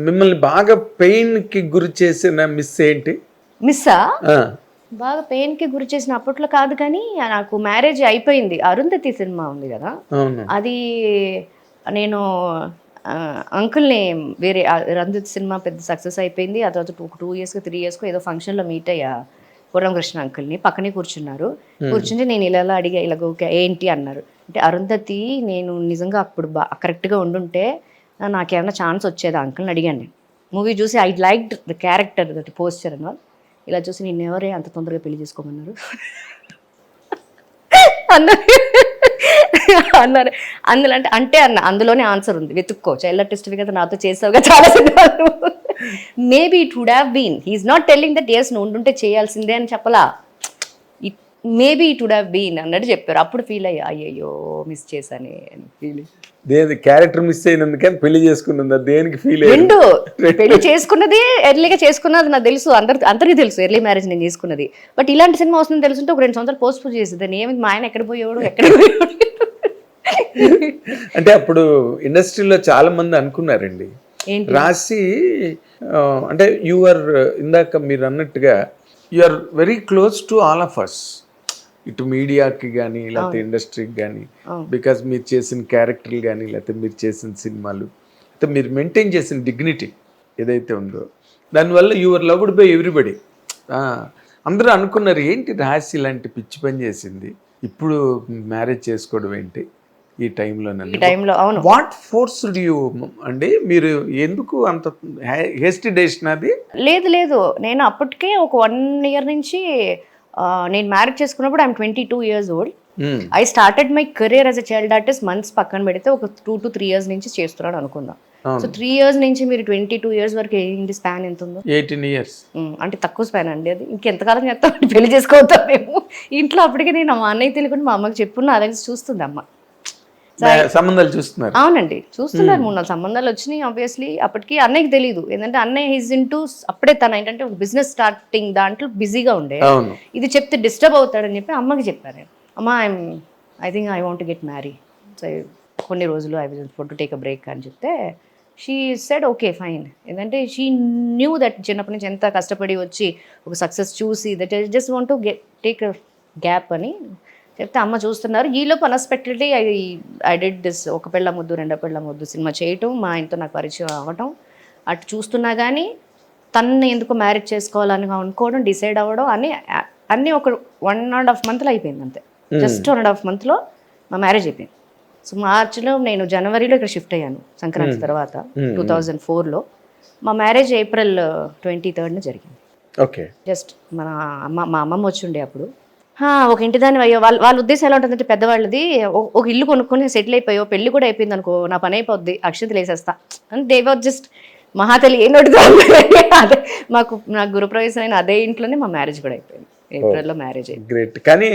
మిమ్మల్ని బాగా పెయిన్కి గురి చేసిన మిస్ ఏంటి? మిస్సా ఆ, బాగా పెయిన్కి గురి చేసిన అప్పట్లో కాదు కానీ నాకు మ్యారేజ్ అయిపోయింది. అరుంధతి సినిమా ఉంది కదా? అది నేను అంకుల్ని వేరే అరుంధతి సినిమా పెద్ద సక్సెస్ అయిపోయింది. ఆ తర్వాత ఒక టూ ఇయర్స్కి త్రీ ఇయర్స్కి ఏదో ఫంక్షన్లో మీట్ అయ్యా. పూర్ణకృష్ణ అంకుల్ని పక్కనే కూర్చున్నారు. కూర్చుంటే నేను ఇలా ఇలా అడిగా ఇలా ఓకే ఏంటి అన్నారు. అంటే అరుంధతి నేను నిజంగా అప్పుడు బా కరెక్ట్గా ఉండుంటే నాకేమైనా ఛాన్స్ వచ్చేదా అంకుల్ని అడిగాను నేను. మూవీ చూసి I like the character that posture అని ఇలా చూసి నేను ఎవరే అంత తొందరగా పెళ్ళి చేసుకోమన్నారు? అన్నారు. అన్నారు. అందులో అంటే అంటే అన్న అందులోనే ఆన్సర్ ఉంది. వెతుక్కో. చైల్డ్ ఆర్టిస్ట్ కదా నాతో చేసావుగా చాలా సినిమాలు. Maybe it would have been he's not telling that yes నువ్వు ఉండుంటే చేయాల్సిందే అని చెప్పలా. Maybe it would have been అన్నట్టు చెప్పారు. అప్పుడు ఫీల్ అయ్యా అయ్యయ్యో మిస్ చేశానే అని ఫీల్ దేని క్యారెక్టర్ మిస్ అయినందుకని పెళ్ళి చేసుకున్నదా దేనికి ఫీల్ రెండు పెళ్ళి చేసుకున్నది ఎర్లీగా చేసుకున్నది నాకు తెలుసు. అందరి అందరికీ తెలుసు ఎర్లీ మ్యారేజ్ నేను చేసుకున్నది. బట్ ఇలాంటి సినిమా వస్తుందని తెలుసుంటే ఒక రెండు సంవత్సరాలు పోస్ట్ పోన్ చేసేదాన్ని ఏమి మా ఆయన ఎక్కడ పోయేవాడు ఎక్కడ పోయేవాడు? అంటే అప్పుడు ఇండస్ట్రీలో చాలా మంది అనుకున్నారండి. రాసి అంటే యు ఆర్ ఇందాక మీరు అన్నట్టుగా you are very close to all of us ఇటు మీడియాకి కానీ లేకపోతే ఇండస్ట్రీకి కానీ బికాజ్ మీరు చేసిన క్యారెక్టర్లు కానీ లేకపోతే మీరు చేసిన సినిమాలు అయితే మీరు మెయింటైన్ చేసిన డిగ్నిటీ ఏదైతే ఉందో దానివల్ల యువర్ లవ్డ్ బై ఎవ్రీబడి. అందరూ అనుకున్నారు ఏంటి రాసి ఇలాంటి పిచ్చి పని చేసింది? ఇప్పుడు మ్యారేజ్ చేసుకోవడం ఏంటి ఈ టైంలో టైంలో అవును. వాట్ ఫోర్స్డ్ యూ అండి? మీరు ఎందుకు అంత హేస్టీ డెసిషన్ అది? లేదు లేదు. నేను అప్పటికే ఒక వన్ ఇయర్ నుంచి నేను మ్యారేజ్ చేసుకున్నప్పుడు I'm twenty two years old. I started my career as a child artist months పక్కన పెడితే ఒక టూ టు త్రీ ఇయర్స్ నుంచి చేస్తున్నాను అనుకుందాం. సో త్రీ ఇయర్స్ నుంచి మీరు ట్వంటీ టూ ఇయర్స్ వరకు ఏంటి స్పాన్ ఎంత ఉందో ఎయిటీన్ ఇయర్స్ అంటే తక్కువ స్పాన్ అండి అది. ఇంకెంతకాలం చేస్తాం? పెళ్ళి చేసుకోవద్దాం మేము. ఇంట్లో అప్పటికే నేను మా అన్నయ్య తెలియకుండా మా అమ్మకి చెప్పున్న అదే చూస్తుంది అమ్మ. సంబంధాలు చూస్తున్నారు. అవునండి. చూస్తున్నారు మూడు నాలుగు సంబంధాలు వచ్చినాయి ఆబ్వియస్లీ అప్పటికి అన్నయ్యకి తెలియదు ఏంటంటే అన్నయ్య హిజ్ ఇన్ అప్పుడే తన ఏంటంటే ఒక బిజినెస్ స్టార్టింగ్ దాంట్లో బిజీగా ఉండే. ఇది చెప్తే డిస్టర్బ్ అవుతాడని చెప్పి అమ్మకి చెప్పాను అమ్మ I'm I think I want get marry so కొన్ని రోజులు I want to take a break అని చెప్తే షీ సెడ్ ఓకే ఫైన్ ఏంటంటే షీ న్యూ దట్ చిన్నప్పటి నుంచి ఎంత కష్టపడి వచ్చి ఒక సక్సెస్ చూసి that just want to get take gap అని చెప్తే అమ్మ చూస్తున్నారు. ఈలోపు unexpectedly I I did this ఒక పెళ్ళ ముద్దు రెండో పెళ్ళ ముద్దు సినిమా చేయటం మా ఆయనతో నాకు పరిచయం అవ్వటం. అటు చూస్తున్నా కానీ తనని ఎందుకు మ్యారేజ్ చేసుకోవాలని అనుకోవడం డిసైడ్ అవ్వడం అన్ని అన్నీ ఒక వన్ అండ్ హాఫ్ మంత్లో అయిపోయింది అంతే. జస్ట్ వన్ అండ్ హాఫ్ మంత్లో మా మ్యారేజ్ అయిపోయింది. సో మార్చిలో నేను జనవరిలో ఇక్కడ షిఫ్ట్ అయ్యాను సంక్రాంతి తర్వాత టూ థౌజండ్ ఫోర్లో. మా మ్యారేజ్ ఏప్రిల్ ట్వంటీ థర్డ్న జరిగింది. ఓకే. జస్ట్ మన అమ్మ మా అమ్మమ్మ వచ్చి ఉండే అప్పుడు. "హా, ఒక ఇంటి దాని అయ్యో వాళ్ళ వాళ్ళ ఉద్దేశం ఎలా ఉంటుందంటే పెద్దవాళ్ళది "ఓ- ఒక ఇల్లు కొనుక్కొని సెటిల్ అయిపోయో పెళ్ళి కూడా అయిపోయింది అనుకో నా పని అయిపోద్ది అక్షంతలు వేసేస్తా. అని దే వాజ్ జస్ట్ మహాతలి ఏం నడుతా అదే మాకు నాకు గురుప్రవేశం అయిన అదే ఇంట్లోనే మా మ్యారేజ్ కూడా అయిపోయింది. ఏప్రిల్లో మ్యారేజ్ అయింది గ్రేట్ కానీ